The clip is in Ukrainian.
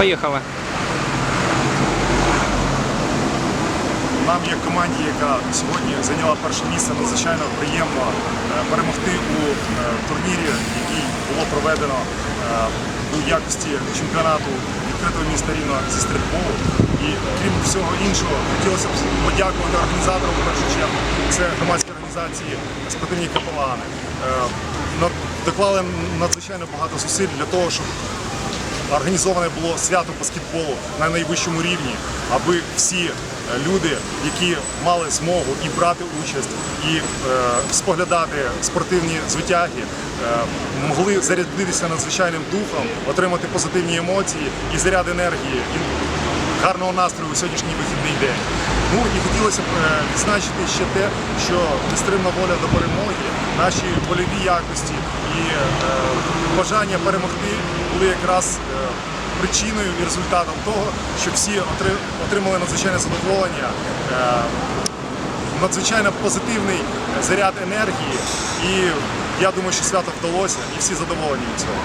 Поїхали. Нам, як команді, яка сьогодні зайняла перше місце, надзвичайно приємно е, перемогти у е, турнірі, який було проведено е, у якості чемпіонату відкритого міста Рівно зі стрітболу. І крім всього іншого, хотілося б подякувати організаторам в першу чергу. Це громадські організації спортивні капелани. Доклали надзвичайно багато зусиль для того, щоб організоване було свято баскетболу на найвищому рівні, аби всі е, люди, які мали змогу і брати участь, і е, споглядати спортивні звитяги, е, могли зарядитися надзвичайним духом, отримати позитивні емоції і заряд енергії. І Гарного настрою у сьогоднішній вихідний день. Ну і хотілося б е, відзначити ще те, що нестримна воля до перемоги, наші больові якості і е, бажання перемогти були якраз е, причиною і результатом того, що всі отримали надзвичайне задоволення, е, надзвичайно позитивний заряд енергії. І я думаю, що свято вдалося, і всі задоволені від цього.